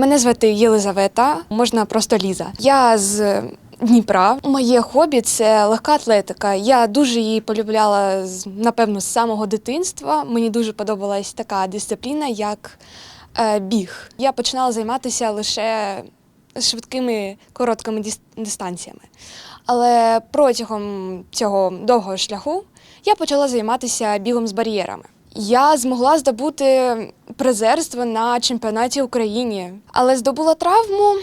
Мене звати Єлизавета, можна просто Ліза. Я з Дніпра. Моє хобі це легка атлетика. Я дуже її полюбляла напевно з самого дитинства. Мені дуже подобалась така дисципліна, як е, біг. Я починала займатися лише швидкими короткими дистанціями. Але протягом цього довгого шляху я почала займатися бігом з бар'єрами. Я змогла здобути призерство на чемпіонаті України, але здобула травму,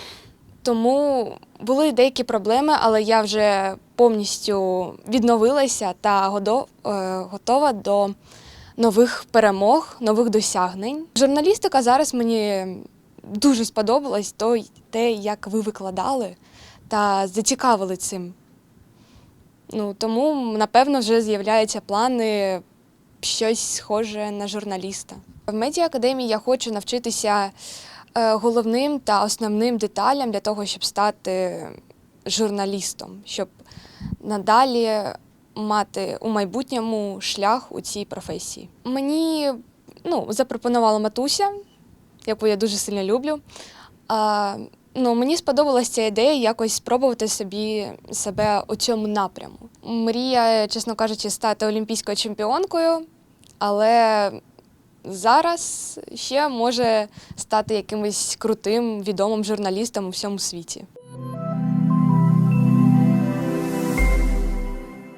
тому були деякі проблеми, але я вже повністю відновилася та е, готова до нових перемог, нових досягнень. Журналістика зараз мені дуже сподобалась то, те, як ви викладали та зацікавили цим. Ну, тому, напевно, вже з'являються плани щось схоже на журналіста. В медіаакадемії я хочу навчитися е, головним та основним деталям для того, щоб стати журналістом, щоб надалі мати у майбутньому шлях у цій професії. Мені ну, запропонувала матуся, яку я дуже сильно люблю. А, ну, мені сподобалася ця ідея якось спробувати собі себе у цьому напряму. Мрія, чесно кажучи, стати олімпійською чемпіонкою, але зараз ще може стати якимось крутим відомим журналістом у всьому світі.